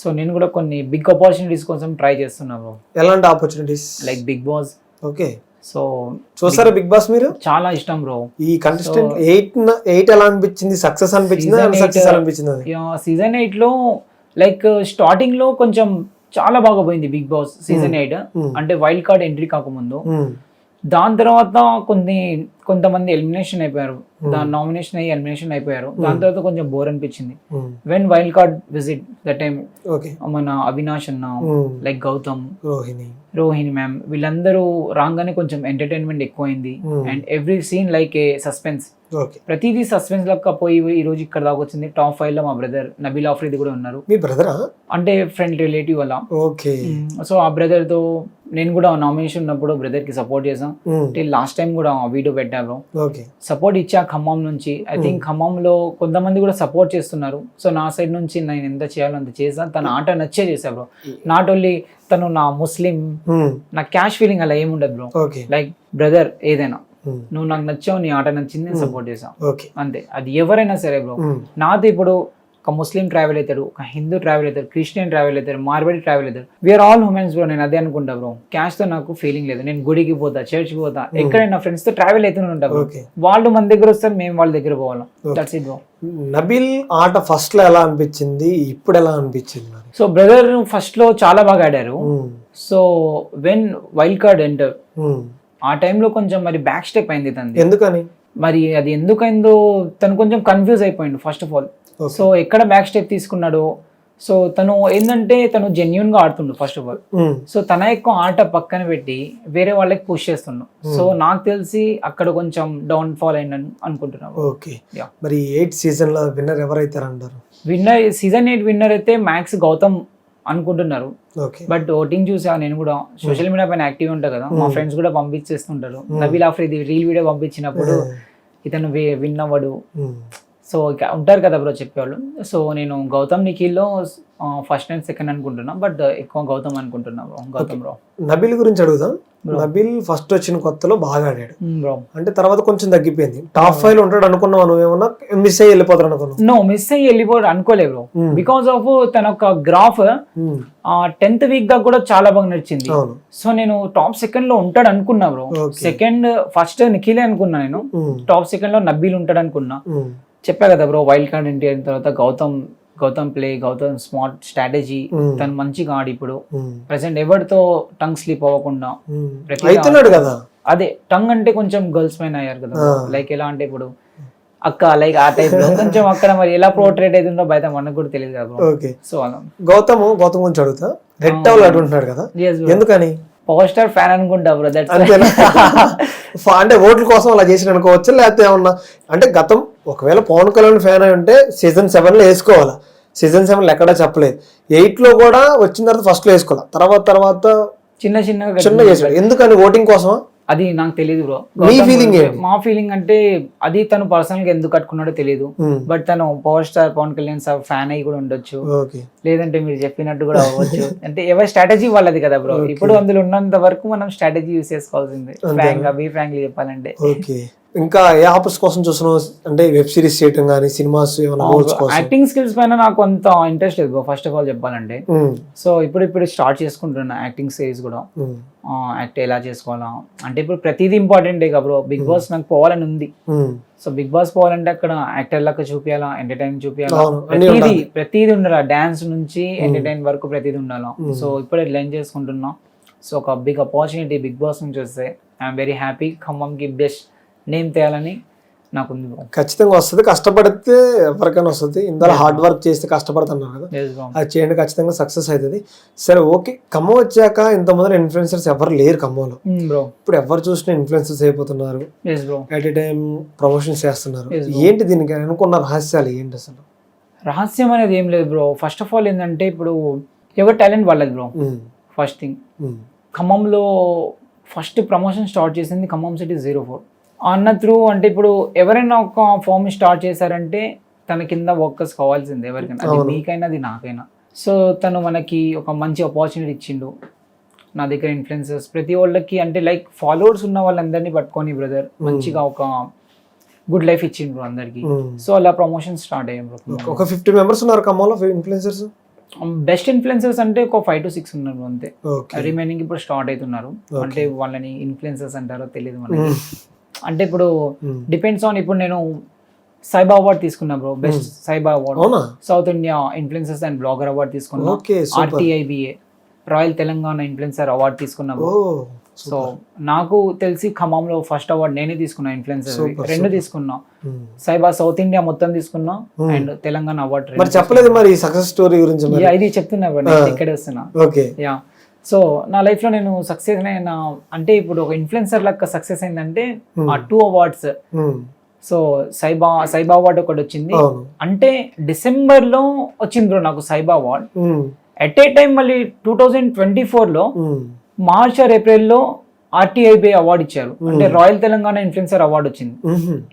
సో నేను కూడా కొన్ని బిగ్ ఆపర్చునిటీస్ కోసం ట్రై చేస్తున్నా బ్రో ఎలాంటి opportunities like Bigg Boss okay. So చూసారా బిగ్ బాస్ మీరు? చాలా ఇష్టం బ్రో. ఈ కంటెస్టెంట్ ఎయిట్ ఎయిట్ ఎలా అనిపించింది? సక్సెస్ అనిపించింది? సక్సెస్ అనిపించింది? సీజన్ ఎయిట్లో లైక్ స్టార్టింగ్లో కొంచెం చాలా బాగా పోయింది big boss season eight Hmm. అంటే వైల్డ్ కార్డ్ ఎంట్రీ కాకముందు. ఉమ్, దాని తర్వాత కొన్ని కొంతమంది ఎలిమినేషన్ అయిపోయారు. దాని నామినేషన్ అయ్యి ఎలిమినేషన్ అయిపోయారు. దాని తర్వాత కొంచెం బోర్ అనిపించింది. When wild card visit the time మన అవినాష్ అన్న లైక్ గౌతమ్ రోహిణి. రోహిణి మ్యామ్ వీళ్ళందరూ రాగానే కొంచెం ఎంటర్టైన్మెంట్ ఎక్కువైంది. Hmm. And every scene like a suspense ప్రతిదీ సస్పెన్స్ లెక్క పోయి ఈ రోజు ఇక్కడ దాకా వచ్చింది. టాప్ ఫైవ్లో మా బ్రదర్ నబీల్ ఆఫ్రీది కూడా ఉన్నారు. మీ బ్రదరా? అంటే ఫ్రెండ్ రిలేటివ్ అలా ఓకే. సో ఆ బ్రదర్తో నేను కూడా నామినేషన్ ఉన్నప్పుడు బ్రదర్కి సపోర్ట్ చేసాం ఉమ్, లాస్ట్ టైం కూడా వీడియో పెట్టాను ఓకే. సపోర్ట్ ఇచ్చా ఖమ్మం నుంచి. ఐ థింక్ ఖమ్మంలో కొంతమంది కూడా సపోర్ట్ చేస్తున్నారు. సో నా సైడ్ నుంచి నేను ఎంత చేయాలో అంత చేసాను తన ఆట నచ్చే చేసా బ్రో. నాట్ ఓన్లీ తను నా ముస్లిం నా క్యాష్ ఫీలింగ్ అలా ఏముండదు బ్రో. లైక్ బ్రదర్ ఏదైనా. నువ్వు నాకు నచ్చావు నీ ఆట నచ్చింది నేను సపోర్ట్ చేసాం ఓకే అంతే. అది ఎవరైనా సరే బ్రో ఉమ్, నాతో ఇప్పుడు ఒక ముస్లిం ట్రావెల్ అవుతాడు ఒక హిందూ ట్రావెల్ అవుతారు క్రిస్టియన్ ట్రావెల్ అవుతారు మార్బడి ట్రావెల్ అవుతారు వీఆర్ ఆల్ హ్యూమెన్స్ బ్రో నేను అదే అనుకుంటా బ్రో క్యాష్తో నాకు ఫీలింగ్ లేదు. నేను గుడికి పోతా చర్చ్ పోతా ఎక్కడైనా ఫ్రెండ్స్తో ట్రావెల్ అవుతూనే ఉంటా వాళ్ళు మన దగ్గర వస్తారు మేము వాళ్ళ దగ్గర పోవాలా? దట్స్ ఇట్ బ్రో నబిల్ ఆట ఫస్ట్లో ఎలా అనిపించింది? ఇప్పుడు ఎలా అనిపించింది సో బ్రదర్ ఫస్ట్లో చాలా బాగా ఆడారు. So when wild card enter ఆ టైంలో కొంచెం మరి బ్యాక్ స్టెప్ అయింది తనది ఎందుకని? మరి అది ఎందుకైందో తను కొంచెం కన్ఫ్యూజ్ అయిపోయింది ఫస్ట్ ఆఫ్ ఆల్. సో ఎక్కడ బ్యాక్ స్టెప్ తీసుకున్నాడో సో తను ఏంటంటే తను జెన్యున్గా ఆడుతుండు ఫస్ట్ ఆఫ్ ఆల్ సో తన యొక్క ఆట పక్కన పెట్టి వేరే వాళ్ళకి పుష్ చేస్తున్నాడు సో నాకు తెలిసి అక్కడ కొంచెం డౌన్ ఫాల్ అయిందని అనుకుంటున్నాను. ఓకే. మరి ఎయిట్ సీజన్లో విన్నర్ ఎవరైతారు అంటారు? విన్నర్ సీజన్ ఎయిట్ విన్నర్ అయితే మ్యాక్స్ గౌతమ్ అనుకుంటున్నారు. బట్ ఓటింగ్ చూసా నేను కూడా సోషల్ మీడియా పైన యాక్టివ్ ఉంటా కదా మా ఫ్రెండ్స్ కూడా పంపించేస్తుంటారు. నబీల్ ఆఫ్రీది రీల్ వీడియో పంపించినప్పుడు ఇతను విన్ అవ్వడు సో ఉంటారు కదా బ్రో చెప్పేవాళ్ళు. సో నేను గౌతమ్ నిఖిల్లో ఫస్ట్ అండ్ సెకండ్ అనుకుంటున్నా బట్ ఎక్కువ గౌతమ్ అనుకుంటున్నా బ్రో. గౌతమ్ బ్రో. నబిల్ గురించి అడుగుదాం. నబిల్ ఫస్ట్ వచ్చిన కొత్తలో బాగా ఆడాడు. బ్రో. అంటే తర్వాత కొంచెం తగ్గిపోయింది. టాప్ ఫైవ్లో ఉంటాడు అనుకున్నావు నువ్వేమన్నా మిస్ అయ్యి వెళ్ళిపోతాడు అనుకున్నావు? నో మిస్ అయ్యి వెళ్ళిపోడు అనుకోలేదు బ్రో. బికాస్ ఆఫ్ తన ఒక గ్రాఫ్ టెన్త్ వీక్ దాకా కూడా చాలా బాగా నడిచింది. సో నేను టాప్ సెకండ్లో ఉంటాడు అనుకున్నా బ్రో. సెకండ్ ఫస్ట్ నిఖిలే అనుకున్నా నేను. టాప్ సెకండ్లో నబ్బీల్ ఉంటాడు అనుకున్నా. చెప్పా కదా బ్రో వైల్డ్ కార్డ్ ఎంట్రీ అయిన తర్వాత Gautam Gautam play Gautam smart strategy Hmm. తను మంచిగా ఆడి ఇప్పుడు. ప్రెసెంట్ ఎవరితో టంగ్ స్లిప్ అవ్వకుండా అవుతున్నాడు కదా? అదే టంగ్ అంటే కొంచెం గర్ల్స్ పైన అయ్యారు కదా. లైక్ ఎలా అంటే ఇప్పుడు అక్క లైక్ ఆ టైప్లో. కొంచెం అక్కడ మరి ఎలా పోర్ట్రేట్ అవుతుందో బయట మనకు కూడా తెలియదు కదా సో అలా. గౌతమ్ గౌతమ్ గురించి అడుగుతా. రెడ్ టవల్ అడుగుతున్నాడు కదా. ఎందుకని? పవర్ స్టార్ ఫ్యాన్ అనుకుంటా బ్రో దట్స్ అంటే ఓట్ల కోసం అలా చేసిన అనుకోవచ్చు? లేకపోతే ఏమన్నా? అంటే గతం ఒకవేళ పవన్ కళ్యాణ్ ఫ్యాన్ అయి ఉంటే సీజన్ సెవెన్లో వేసుకోవాలా? సీజన్ సెవెన్లో ఎక్కడా చెప్పలేదు. ఎయిట్లో కూడా వచ్చిన తర్వాత ఫస్ట్లో వేసుకోవాలి? తర్వాత తర్వాత చిన్న చిన్నగా చిన్న చేశాడు ఎందుకని? ఓటింగ్ కోసమా? అది నాకు తెలియదు బ్రో మీ ఏంటి? మా ఫీలింగ్ అంటే అది తను పర్సనల్గా ఎందుకు కట్టుకున్నాడో తెలియదు బట్ తను power star Pawan Kalyan sir fan అయి కూడా ఉండొచ్చు. లేదంటే మీరు చెప్పినట్టు కూడా అవ్వచ్చు. [laughs] అంటే ఎవరి స్ట్రాటజీ వాళ్ళది కదా బ్రో ఇప్పుడు అందులో ఉన్నంత వరకు మనం స్ట్రాటజీ యూస్ చేసుకోవాల్సిందే. ఫ్రాంక్గా బీ ఫ్రాంక్లీ చెప్పాలంటే. ఇంకా ఏ ఆఫర్స్ కోసం చూస్తున్నావు? అంటే వెబ్ సిరీస్ చేయటం కానీ సినిమాస్ యాక్టింగ్ స్కిల్స్ పైన నాకు అంత ఇంట్రెస్ట్ లేదు ఫస్ట్ ఆఫ్ ఆల్ చెప్పాలంటే. సో ఇప్పుడు ఇప్పుడు స్టార్ట్ చేసుకుంటున్నా యాక్టింగ్ స్టేజ్ కూడా. యాక్ట్ ఎలా చేసుకోవాలా? అంటే ఇప్పుడు ప్రతిదీ ఇంపార్టెంటే బ్రో బిగ్ బాస్ నాకు పోవాలని ఉంది. సో బిగ్ బాస్ పోవాలంటే అక్కడ యాక్టర్ లెక్క చూపించాలా ఎంటర్టైన్ చూపించాలా ప్రతిదీ ఉండాలి. ప్రతిదీ ఉండాలి. డాన్స్ నుంచి ఎంటర్టైన్ వరకు ప్రతిదీ ఉండాలా. సో ఇప్పుడే లెర్న్ చేసుకుంటున్నా. సో ఒక బిగ్ ఆపర్చునిటీ బిగ్ బాస్ నుంచి వస్తే ఐఎమ్ వెరీ హ్యాపీ ఖమ్మంకి బెస్ట్ నేమ్ తేయాలని నాకు. ఖచ్చితంగా వస్తుంది. కష్టపడితే ఎవరికైనా వస్తుంది. ఇందులో హార్డ్ వర్క్ చేస్తే కష్టపడుతున్నారు కదా. అది చేయండి ఖచ్చితంగా సక్సెస్ అవుతుంది. సరే ఓకే. ఖమ్మం వచ్చాక ఇంతమంది ఇన్ఫ్లుయెన్సర్స్ ఎవరు లేరు ఖమ్మంలో. Hmm. ఇప్పుడు ఎవరు చూసినా ఇన్ఫ్లుయెన్సర్స్ అయిపోతున్నారు. ఎట్ ఏ టైం ప్రమోషన్స్ చేస్తున్నారు. ఏంటి దీనికి అనుకున్న రహస్యాలు ఏంటి అసలు? రహస్యం అనేది ఏం లేదు బ్రో ఫస్ట్ ఆఫ్ ఆల్ ఏంటంటే ఇప్పుడు ఎవరి టాలెంట్ వాళ్ళది బ్రో ఫస్ట్ థింగ్ ఖమ్మంలో ఫస్ట్ ప్రమోషన్ స్టార్ట్ చేసింది ఖమ్మం సిటీ జీరో ఫోర్ అన్న త్రూ అంటే ఇప్పుడు ఎవరైనా ఒక ఫామ్ స్టార్ట్ చేశారంటే తన కింద వర్కర్స్ కావాల్సిందే ఎవరికైనా. అది. మీకైనా అది నాకైనా. సో తను మనకి ఒక మంచి ఆపర్చునిటీ ఇచ్చిండు. నా దగ్గర ఇన్ఫ్లుయెన్సర్స్ ప్రతి వాళ్ళకి అంటే లైక్ ఫాలోవర్స్ ఉన్న వాళ్ళందరినీ పట్టుకొని బ్రదర్ మంచిగా ఒక గుడ్ లైఫ్ ఇచ్చిండ్రు అందరికి. సో అలా ప్రమోషన్ స్టార్ట్ అయ్యాం ఒక ఫిఫ్టీ మెంబర్స్ ఉన్నారు ఖమ్మంలో ఇన్ఫ్లుయెన్సర్స్ బెస్ట్ ఇన్ఫ్లుయెన్సర్స్ అంటే ఒక ఫైవ్ టు సిక్స్ ఉన్నారు అంతే. రిమైనింగ్ ఇప్పుడు స్టార్ట్ అవుతున్నారు. అంటే వాళ్ళని ఇన్ఫ్లుయెన్సర్స్ అంటారో తెలియదు మనకి. అంటే ఇప్పుడు డిపెండ్స్ ఆన్ ఇప్పుడు నేను సైబా అవార్డ్ తీసుకున్నా bro best Saiba award South India influencers and blogger award తీసుకున్నా. RTIBA royal Telangana influencer award తీసుకున్నా bro. సో నాకు తెలిసి ఖమ్మంలో ఫస్ట్ అవార్డ్ నేనే తీసుకున్నా ఇన్ఫ్లుయెన్సర్ రెండు. తీసుకున్నా. సైబా సౌత్ ఇండియా మొత్తం తీసుకున్నా Hmm. అండ్ తెలంగాణ అవార్డ్ మరి చెప్పలేదు మరి సక్సెస్ స్టోరీ గురించి ఇది చెప్తున్నా ఇక్కడే వస్తున్నా. ఓకే యా సో నా లైఫ్లో నేను సక్సెస్ అయిన అంటే ఇప్పుడు ఒక ఇన్ఫ్లుయెన్సర్ లెక్క సక్సెస్ అయిందంటే Hmm. ఆ two awards. Um, so Saiba Saiba award ఒకటి వచ్చింది. అంటే డిసెంబర్లో వచ్చింది బ్రో నాకు Saiba award. At a time మళ్ళీ టూ థౌజండ్ ట్వంటీ ఫోర్లో ఉమ్, మార్చ్ ఆర్ ఏప్రిల్లో ఆర్టీఐబి అవార్డ్ ఇచ్చారు. అంటే రాయల్ తెలంగాణ ఇన్ఫ్లుయెన్సర్ అవార్డ్ వచ్చింది.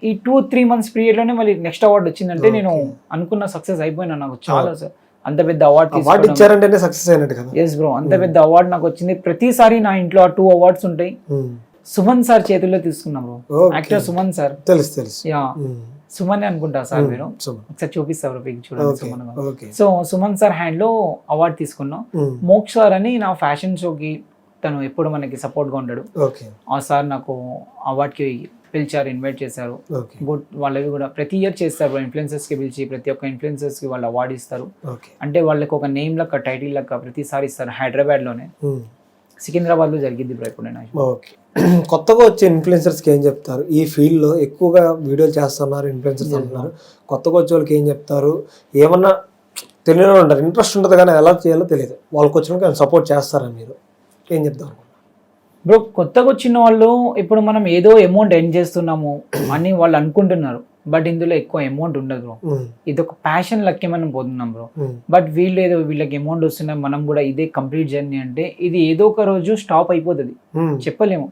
ఈ టూ త్రీ మంత్స్ పీరియడ్లోనే మళ్ళీ నెక్స్ట్ అవార్డ్ వచ్చిందంటే నేను అనుకున్న సక్సెస్ అయిపోయినా నాకు చాలా సార్ అంత పెద్ద అవార్డ్ అవార్డు ఇచ్చారంటేనే సక్సెస్ అయినట్టు కదా. ఎస్ బ్రో అంత పెద్ద అవార్డ్ నాకు వచ్చింది. ప్రతిసారి నా ఇంట్లో ఆ టూ అవార్డ్స్ ఉంటాయి. ఉమ్, సుమన్ సార్ చేతుల్లో తీసుకున్నాం బ్రో. Actor Suman sir. తెలుసు తెలుసు. యా ఉమ్, సుమన్ అనుకుంటా సార్ మీరు. ఒకసారి చూపిస్తారు చూడండి సుమన్ సో సుమన్ సార్ హ్యాండ్లో అవార్డ్ తీసుకున్నాం. మోక్ష సార్ అని నా ఫ్యాషన్ షోకి తను ఎప్పుడు మనకి సపోర్ట్గా ఉంటాడు ఓకే ఆ సార్ నాకు అవార్డ్కి పిలిచారు ఇన్వైట్ చేశారు. గుడ్ వాళ్ళవి కూడా ప్రతి ఇయర్ చేస్తారు ఇన్ఫ్లుయెన్సర్స్కి పిలిచి ప్రతి ఒక్క ఇన్ఫ్లుయెన్సర్స్కి వాళ్ళు అవార్డు ఇస్తారు. ఓకే. అంటే వాళ్ళకి ఒక నేమ్ లెక్క టైటిల్ లెక్క ప్రతిసారి ఇస్తారు. హైదరాబాద్లోనే సికింద్రాబాద్లో జరిగింది ఇప్పుడు ఓకే. [clears throat] కొత్తగా వచ్చే ఇన్ఫ్లుయెన్సర్స్కి ఏం చెప్తారు? ఈ ఫీల్డ్లో ఎక్కువగా వీడియోలు చేస్తున్నారు ఇన్ఫ్లుయెన్సర్స్ అంటున్నారు. కొత్తగా వచ్చే వాళ్ళకి ఏం చెప్తారు? ఏమన్నా తెలియని ఉంటారు. ఇంట్రెస్ట్ ఉంటుంది కానీ ఎలా చేయాలో తెలియదు. వాళ్ళకి వచ్చిన సపోర్ట్ చేస్తారా మీరు? ఏం చెప్తారు? బ్రో కొత్తగా వచ్చిన వాళ్ళు ఇప్పుడు మనం ఏదో అమౌంట్ ఎర్న్ చేస్తున్నాము అని వాళ్ళు అనుకుంటున్నారు. బట్ ఇందులో ఎక్కువ అమౌంట్ ఉండదు బ్రో. ఇది ఒక ప్యాషన్ లక్కి మనం పోతున్నాం బ్రో. బట్ వీళ్ళు ఏదో వీళ్ళకి అమౌంట్ వస్తున్నాయి మనం కూడా ఇదే కంప్లీట్ జర్నీ అంటే ఇది ఏదో ఒక రోజు స్టాప్ అయిపోతుంది. ఉమ్, చెప్పలేము.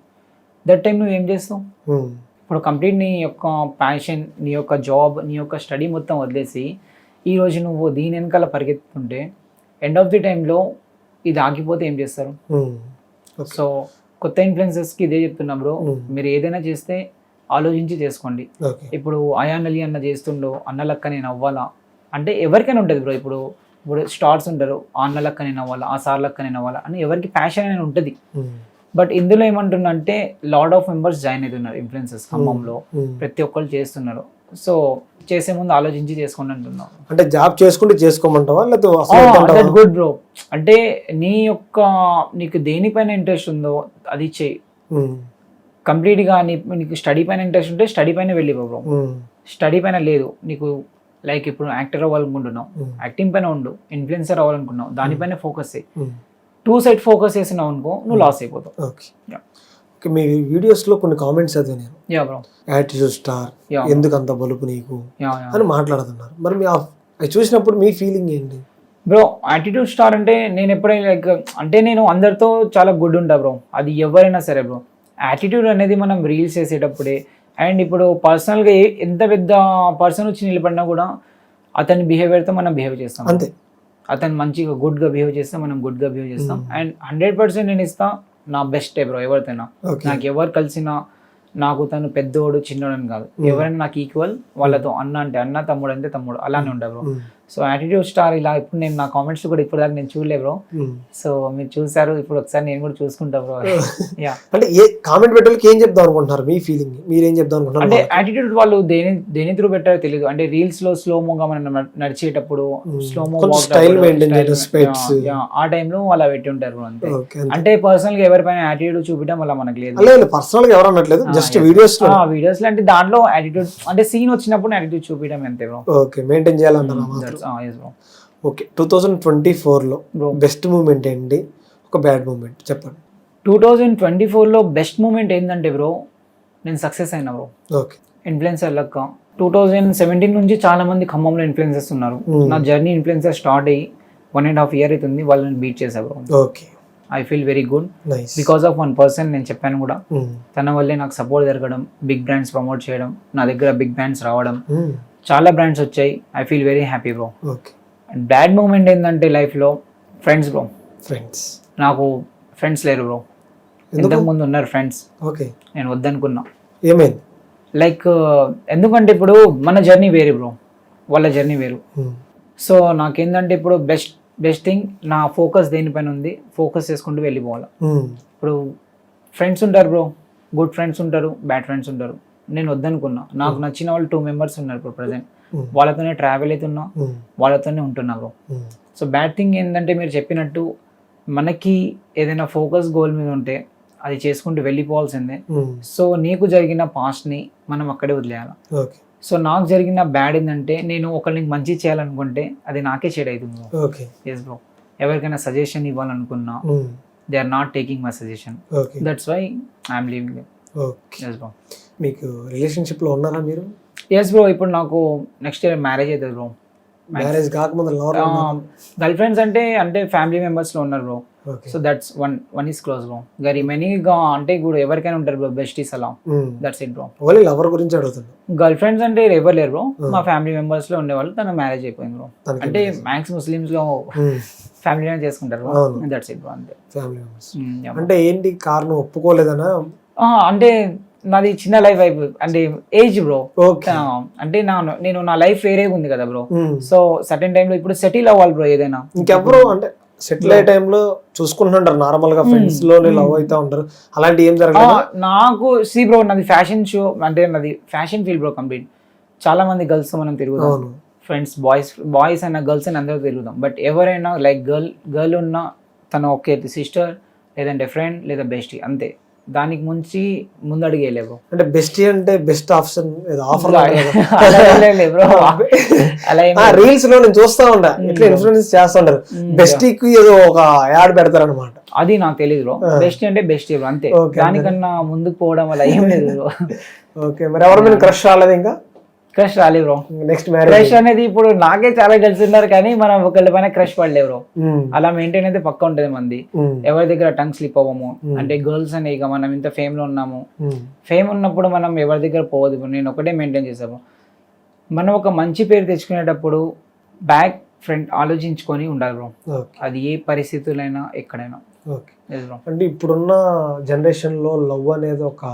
దట్ టైం నువ్వు ఏం చేస్తావు? ఉమ్, ఇప్పుడు కంప్లీట్ నీ యొక్క ప్యాషన్ నీ యొక్క జాబ్ నీ యొక్క స్టడీ మొత్తం వదిలేసి ఈ రోజు నువ్వు దీని వెనకాల పరిగెత్తుతుంటే ఎండ్ ఆఫ్ ది టైంలో ఇది ఆగిపోతే ఏం చేస్తారు. సో కొత్త ఇన్ఫ్లుయెన్సెస్కి ఇదే చెప్తున్నా బ్రో. మీరు ఏదైనా చేస్తే ఆలోచించి చేసుకోండి. ఇప్పుడు అయాన్ అలీ అన్న చేస్తుండో అన్న లక్క నేను అవ్వాలా? అంటే ఎవరికైనా ఉంటుంది బ్రో ఇప్పుడు ఇప్పుడు స్టార్స్ ఉంటారు అన్న లక్క నేను అవ్వాలా? ఆ సార్ లక్క నేను అవ్వాలా? అని ఎవరికి ప్యాషన్ అనేది ఉంటుంది. బట్ ఇందులో ఏమంటున్నా అంటే లాడ్ ఆఫ్ మెంబర్స్ జాయిన్ అవుతున్నారు ఇన్ఫ్లుయెన్సెస్ ఖమ్మంలో. ప్రతి ఒక్కరు చేస్తున్నారు. సో చేసే ముందు ఆలోచించి చేసుకోండి అంటున్నాం అంటే జాబ్ చేసుకుంటే చేసుకోమంటావా? లేకపోతే గుడ్ బ్రో అంటే నీ యొక్క నీకు దేనిపైన ఇంట్రెస్ట్ ఉందో అది చేయి. కంప్లీట్గా నీ నీకు స్టడీ పైన ఇంట్రెస్ట్ ఉంటే స్టడీ పైన వెళ్ళిపో బ్రో స్టడీ పైన లేదు. నీకు లైక్ ఇప్పుడు యాక్టర్ అవ్వాలనుకుంటున్నావు. యాక్టింగ్ పైన ఉండు. ఇన్ఫ్లుయెన్సర్ అవ్వాలనుకున్నావు దానిపైన ఫోకస్ చేయి. టూ సైడ్ ఫోకస్ చేసినావు అనుకో నువ్వు లాస్ అయిపోతావు. మీ వీడియోస్లో కొన్ని కామెంట్స్ చదివి నేను. Yeah bro. Attitude star. ఎందుకు అంత బలుపు నీకు? అని మాట్లాడుతున్నారు. మరి మీ చూసినప్పుడు మీ ఫీలింగ్ ఏంటి? బ్రో యాటిట్యూడ్ స్టార్ అంటే నేను ఎప్పుడైనా లైక్ అంటే నేను అందరితో చాలా గుడ్ ఉంటా బ్రో. అది ఎవరైనా సరే బ్రో. యాటిట్యూడ్ అనేది మనం రీల్స్ చేసేటప్పుడే అండ్ ఇప్పుడు పర్సనల్గా ఎంత పెద్ద పర్సన్ వచ్చి నిలబడినా కూడా అతని బిహేవియర్తో మనం బిహేవ్ చేస్తాం. అంతే. అతను మంచిగా గుడ్గా బిహేవ్ చేస్తే మనం గుడ్గా బిహేవ్ చేస్తాం. అండ్ హండ్రెడ్ పర్సెంట్ నేను ఇస్తా. నా బెస్ట్ బ్రో ఎవరితోనా నాకు ఎవరు కలిసినా నాకు తను పెద్దోడు చిన్నోడు అని కాదు. ఎవరైనా నాకు ఈక్వల్ వాళ్ళతో అన్న అంటే అన్న తమ్ముడు అంటే తమ్ముడు. అలానే ఉండే బ్రో సో యాటిట్యూడ్ స్టార్ ఇలా ఇప్పుడు నేను నా కామెంట్స్ కూడా ఇప్పుడు దాకా నేను చూడలే బ్రో ఉమ్. సో మీరు చూసారు ఇప్పుడు ఒకసారి నేను కూడా చూసుకుంటా బ్రో యా [laughs] అంటే ఏ కామెంట్ పెట్టడానికి ఏం చెప్దాం అనుకుంటున్నారు? మీ ఫీలింగ్ మీరేం చెప్దాం అంటే అనుకుంటున్నారు యాటిట్యూడ్ వాళ్ళు దేని దేని త్రూ పెట్టారో తెలియదు అంటే రీల్స్లో స్లో మోగా మనం నడ- నడిచేటప్పుడు స్లో మో కొంచెం style maintain చేయడం, specs. ఆ టైంలో అలా పెట్టి ఉంటారు bro అంతే. అంటే పర్సనల్గా ఎవరిపైన యాటిట్యూడ్ చూపించడం వల్ల మనకు లేదు. లేదు పర్సనల్గా ఎవరు అనట్లేదు జస్ట్ వీడియోస్లో. వీడియోస్ అంటే దాంట్లో యాటిట్యూడ్ అంటే సీన్ వచ్చినప్పుడు యాటిట్యూడ్ చూపించడం అంతే బ్రో ఓకే మెయింటైన్ చేయాలంటారా? మాత్రం bro okay two thousand twenty ఫోర్లో. బెస్ట్ మూమెంట్ ఏంటి? ఒక బ్యాడ్ మూమెంట్ చెప్పండి. టూ థౌజండ్ ట్వంటీ ఫోర్లో బెస్ట్ మూమెంట్ ఏంటంటే బ్రో నేను సక్సెస్ అయినా బ్రో ఓకే. ఇన్ఫ్లుయెన్సర్ లెక్క. టూ థౌజండ్ సెవెంటీన్ నుంచి చాలా మంది ఖమ్మంలో ఇన్ఫ్లుయెన్సర్స్ ఉన్నారు. Hmm. నా జర్నీ ఇన్ఫ్లుయెన్సర్ స్టార్ట్ అయ్యి వన్ అండ్ హాఫ్ ఇయర్ అవుతుంది వాళ్ళని బీట్ చేసా bro okay. I feel very good because of one person నేను చెప్పాను కూడా. తన వల్లే నాకు సపోర్ట్ జరగడం బిగ్ బ్రాండ్స్ ప్రమోట్ చేయడం నా దగ్గర బిగ్ బ్రాండ్స్ రావడం. చాలా బ్రాండ్స్ వచ్చాయి. I feel very happy bro okay and bad moment ఏంటంటే లైఫ్లో ఫ్రెండ్స్ బ్రో ఫ్రెండ్స్ నాకు ఫ్రెండ్స్ లేరు బ్రో ఎందుకు? ఇంతకు ముందు ఉన్నారు ఫ్రెండ్స్ ఓకే నేను వద్దనుకున్నా. ఏమైంది? లైక్ ఎందుకంటే ఇప్పుడు మన జర్నీ వేరు బ్రో వాళ్ళ జర్నీ వేరు. Hmm. సో నాకేంటంటే ఇప్పుడు బెస్ట్ బెస్ట్ థింగ్ నా ఫోకస్ దేనిపైన ఉంది? ఫోకస్ చేసుకుంటూ వెళ్ళిపోవాలి. Hmm. ఇప్పుడు ఫ్రెండ్స్ ఉంటారు బ్రో గుడ్ ఫ్రెండ్స్ ఉంటారు బ్యాడ్ ఫ్రెండ్స్ ఉంటారు. నేను వద్దనుకున్నా. నాకు నచ్చిన వాళ్ళు టూ మెంబర్స్ ఉన్నారు ఇప్పుడు ప్రజెంట్. వాళ్ళతోనే ట్రావెల్ అవుతున్నా. వాళ్ళతోనే ఉంటున్నా బ్రో. సో బ్యాడ్ థింగ్ ఏంటంటే మీరు చెప్పినట్టు మనకి ఏదైనా ఫోకస్ గోల్ మీద ఉంటే అది చేసుకుంటూ వెళ్ళిపోవాల్సిందే. సో నీకు జరిగిన పాస్ట్ని మనం అక్కడే వదిలేయాలి? సో నాకు జరిగిన బ్యాడ్ ఏంటంటే నేను ఒకరికి మంచి చేయాలనుకుంటే అది నాకే చెడు అవుతుంది ఎస్ బ్రో ఎవరికైనా suggestion ఇవ్వాలనుకున్నా. They are not taking my suggestion that's why I'm leaving okay. Yes bro మీకు రిలేషన్షిప్లో ఉన్నారా మీరు? ఎస్ బ్రో ఇప్పుడు నాకు నెక్స్ట్ ఇయర్ మ్యారేజ్ అవుతుంది బ్రో మ్యారేజ్ కాకముందు లవర్ గర్ల్ ఫ్రెండ్స్ అంటే అంటే ఫ్యామిలీ మెంబర్స్లో ఉన్నారు bro so that's one one is close bro ఇంకా రిమైనింగ్ అంటే ఇప్పుడు ఎవరికైనా ఉంటారు బ్రో బెస్టీస్ అలా. That's it bro only lover గురించి అడుగుతున్నా. గర్ల్ ఫ్రెండ్స్ అంటే ఎవరు లేరు బ్రో మా ఫ్యామిలీ మెంబర్స్లో ఉండేవాళ్ళు తన మ్యారేజ్ అయిపోయింది బ్రో అంటే మ్యాక్స్ ముస్లిమ్స్లో ఫ్యామిలీనే చేసుకుంటారు అవును. దట్స్ ఇట్ బ్రో అంతే. Family members Mm, yeah. అంటే ఏంటి కారణం ఒప్పుకోలేదనా? అంటే నాది చిన్న లైఫ్ అయిపో అంటే ఏజ్ బ్రో ఓకే అంటే నా నేను నా లైఫ్ వేరే ఉంది కదా బ్రో Hmm. సో సర్టెన్ టైంలో ఇప్పుడు సెటిల్ అవ్వాలి బ్రో ఏదైనా. ఇంకెవరు అంటే సెటిల్ అయ్యే టైంలో చూసుకుంటుంటారు నార్మల్గా ఫ్రెండ్స్లో లవ్ అవుతా ఉంటారు. అలాంటి ఏం ఆ, జరగలేదు నాకు సి బ్రో నాది ఫ్యాషన్ షో అంటే నాది ఫ్యాషన్ ఫీల్డ్ బ్రో కంప్లీట్ చాలా మంది గర్ల్స్ మనం తిరుగుతాం. ఫ్రెండ్స్ బాయ్స్ బాయ్స్ అయినా గర్ల్స్ అయినా అందరూ తిరుగుతాం. బట్ ఎవరైనా లైక్ గర్ల్ గర్ల్ ఉన్న తన ఒకే సిస్టర్ లేదంటే ఫ్రెండ్ లేదా బెస్టీ అంతే. దానికి ముంచి ముందడుగు వేయలేవు అంటే బెస్ట్ అంటే బెస్ట్ ఆప్షన్ ఆఫర్ రీల్స్లో నేను చూస్తా ఉంటా ఇట్లా ఇన్ఫ్లుయెన్స్ చేస్తా ఉంటారు బెస్టీకి ఏదో ఒక యాడ్ పెడతారు అనమాట అది నాకు తెలియదు బెస్ట్ అంటే బెస్ట్ అంతే. దానికన్నా ముందుకు పోవడం వల్ల ఏం లేదు [laughs] ఓకే మరి ఎవరి మీద క్రష్ రాలేదు ఇంకా? క్రష్ రాలేదు బ్రో. నెక్స్ట్ మ్యారేజ్ క్రష్ అనేది ఇప్పుడు నాకే చాలా గర్ల్స్ ఉన్నారు కానీ మనం ఒకళ్ళ పైన క్రష్ పడలే బ్రో. అలా మెయింటైన్ అయితే పక్క ఉంటుంది మంది. ఎవరి దగ్గర టంగ్ స్లిప్ అవ్వము. అంటే గర్ల్స్ అనే ఇక మనం ఇంత ఫేమ్లో ఉన్నాము. ఫేమ్ ఉన్నప్పుడు మనం ఎవరి దగ్గర పోవద్దు నేను ఒకటే మెయింటైన్ చేసాము మనం ఒక మంచి పేరు తెచ్చుకునేటప్పుడు బ్యాక్ ఫ్రంట్ ఆలోచించుకొని ఉండాలి బ్రో. అది ఏ పరిస్థితులైనా ఎక్కడైనా. అంటే ఇప్పుడున్న జనరేషన్లో లవ్ అనేది ఒక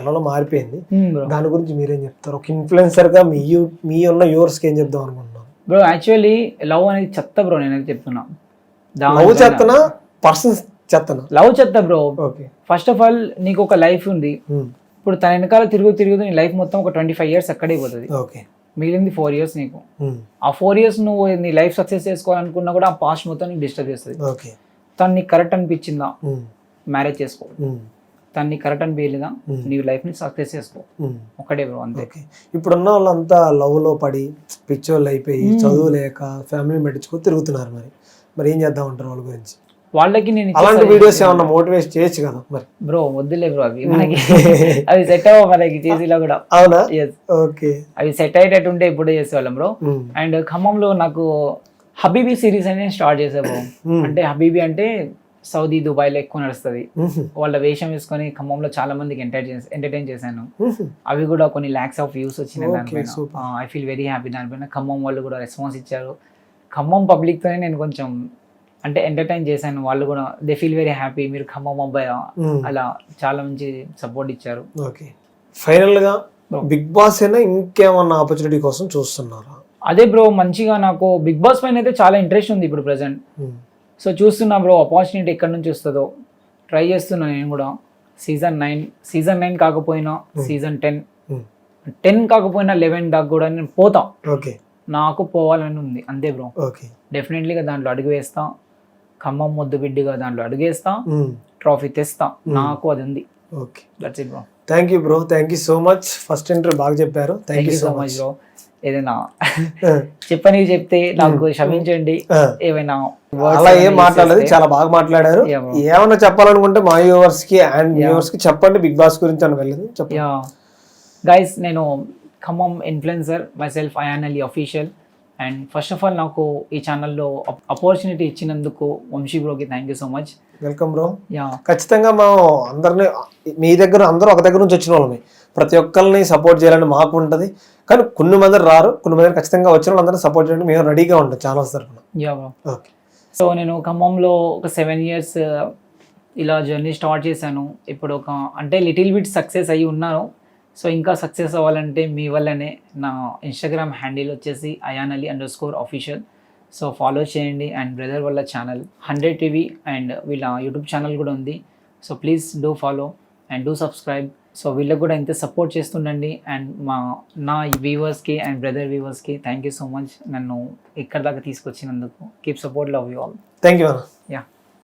ఎలాలో మారిపోయింది. Hmm. దాని గురించి మీరేం చెప్తారు? ఒక ఇన్ఫ్లుయెన్సర్గా మీ యూ మీ ఉన్న యూవర్స్కి ఏం చెప్దాం అనుకుంటున్నాను బ్రో యాక్చువల్లీ లవ్ అనేది చెత్త బ్రో నేనైతే చెప్తున్నా. లవ్ చేతనా పర్సన్స్ చేతనా లవ్ చెత్త bro. Okay. First of all నీకు ఒక లైఫ్ ఉంది. ఇప్పుడు తన వెనకాల తిరుగు తిరుగుతూ నీ లైఫ్ మొత్తం ఒక ట్వంటీ ఫైవ్ ఇయర్స్ అక్కడే పోతుంది. ఓకే. మిగిలింది ఫోర్ ఇయర్స్ నీకు. ఆ ఫోర్ ఇయర్స్ నువ్వు నీ లైఫ్ సక్సెస్ చేసుకోవాలనుకున్నా కూడా ఆ పాస్ట్ మొత్తం నీకు డిస్టర్బ్ చేస్తుంది. ఓకే. తను నీకు కరెక్ట్ అనిపించిందా? మ్యారేజ్ చేసుకో. తను నీకు కరెక్ట్ అనిపించలేదా Hmm. నీ లైఫ్ని సక్సెస్ చేసుకో. ఒకటే బ్రో అంతే. ఇప్పుడున్న వాళ్ళంతా లవ్లో పడి పిచ్చోళ్ళు అయిపోయి Hmm. చదువు లేక ఫ్యామిలీ మెట్టించుకొని తిరుగుతున్నారు మరి. మరి ఏం చేద్దాం అంటారు వాళ్ళ గురించి? వాళ్ళకి నేను అలాంటి వీడియోస్ ఏమన్నా మోటివేట్ చేయొచ్చు కదా మరి? బ్రో వద్దులే బ్రో అవి మనకి [laughs] అవి సెట్ అవ్వ మనకి చేసిలా కూడా. అవునా? Yes. ఓకే అవి సెట్ అయ్యేటట్టు ఉంటే ఇప్పుడు చేసేవాళ్ళం బ్రో Hmm. అండ్ ఖమ్మంలో నాకు హబీబీ సిరీస్ అనేది స్టార్ట్ చేసా బ్రో Hmm. అంటే హబీబీ అంటే సౌదీ దుబాయ్లో ఎక్కువ నడుస్తుంది. వాళ్ళ వేషం వేసుకొని ఖమ్మంలో చాలా మందికి ఎంటర్టైన్ ఎంటర్టైన్ చేశాను. అవి కూడా కొన్ని ల్యాక్స్ ఆఫ్ వ్యూస్ వచ్చినాయి దానిపైన. ఐ ఫీల్ వెరీ హ్యాపీ దానిపైన ఖమ్మం వాళ్ళు కూడా రెస్పాన్స్ ఇచ్చారు ఖమ్మం పబ్లిక్తోనే నేను కొంచెం అంటే ఎంటర్టైన్ చేశాను వాళ్ళు కూడా దే ఫీల్ వెరీ హ్యాపీ మీరు ఖమ్మం అబ్బాయి. అలా చాలా మంచి సపోర్ట్ ఇచ్చారు ఓకే ఫైనల్గా Oh. బిగ్ బాస్ అయినా ఇంకేమన్నా ఆపర్చునిటీ కోసం చూస్తున్నారా అదే బ్రో మంచిగా నాకు బిగ్ బాస్ పైన అయితే చాలా ఇంట్రెస్ట్ ఉంది ఇప్పుడు ప్రజెంట్. సో చూస్తున్నా బ్రో ఆపర్చునిటీ ఎక్కడి నుంచి వస్తుందో. ట్రై చేస్తున్నా నేను కూడా. సీజన్ నైన్ సీజన్ నైన్ కాకపోయినా సీజన్ టెన్ Hmm. టెన్ కాకపోయినా లెవెన్ దాకా కూడా నేను పోతా. ఓకే. నాకు పోవాలని ఉంది. అంతే బ్రో. ఓకే. డెఫినెట్లీగా దాంట్లో అడుగు వేస్తా. ఖమ్మం ముద్దు బిడ్డిగా దాంట్లో అడుగు వేస్తా. Hmm. ట్రాఫీ తెస్తా. నాకు అది ఉంది. Okay. That's it bro thank you bro thank you so much first interview బాగా చెప్పారు. Thank you so much bro ఏదైనా చెప్పని చెప్తే నాకు క్షమించండి. ఏమైనా అలా ఏం ఏమైనా మాట్లాడలేదు. చాలా బాగా మాట్లాడారు. ఏమన్నా చెప్పాలనుకుంటే మా వ్యూవర్స్కి అండ్. వ్యూవర్స్కి చెప్పండి. బిగ్ బాస్ గురించి అని వెళ్ళదు. గైస్ నేను Khammam influencer myself Ali official and first of all నాకు ఈ ఛానల్లో ఆపర్చునిటీ ఇచ్చినందుకు Vamshi బ్రోకి thank you so much welcome bro yeah. ఖచ్చితంగా మేము అందరిని మీ దగ్గర అందరూ ఒక దగ్గర నుంచి వచ్చిన వాళ్ళమే. ప్రతి ఒక్కరిని సపోర్ట్ చేయాలని మాకు ఉంటుంది. కానీ కొన్ని మంది రారు కొన్ని మంది ఖచ్చితంగా వచ్చిన వాళ్ళందరినీ సపోర్ట్ చేయడానికి మేము రెడీగా ఉంటాం ఛానల్స్ తరఫున ఓకే. సో నేను ఖమ్మంలో ఒక సెవెన్ ఇయర్స్ ఇలా జర్నీ స్టార్ట్ చేశాను. ఇప్పుడు ఒక అంటే లిటిల్ బిట్ సక్సెస్ అయ్యి ఉన్నాను. సో ఇంకా సక్సెస్ అవ్వాలంటే మీ వల్లనే నా ఇన్స్టాగ్రామ్ హ్యాండిల్ వచ్చేసి Ayaan Ali underscore official so follow చేయండి అండ్ బ్రదర్ వాళ్ళ ఛానల్ హండ్రెడ్ టీవీ అండ్ వీళ్ళ యూట్యూబ్ ఛానల్ కూడా ఉంది. So please do follow and do subscribe. So వీళ్ళకి కూడా ఇంత సపోర్ట్ చేస్తుండండి. అండ్ మా నా వ్యూవర్స్కి అండ్ బ్రదర్ వ్యూవర్స్కి థ్యాంక్ యూ సో మచ్ నన్ను ఇక్కడ దాకా తీసుకొచ్చినందుకు. Keep support love you all thank you yeah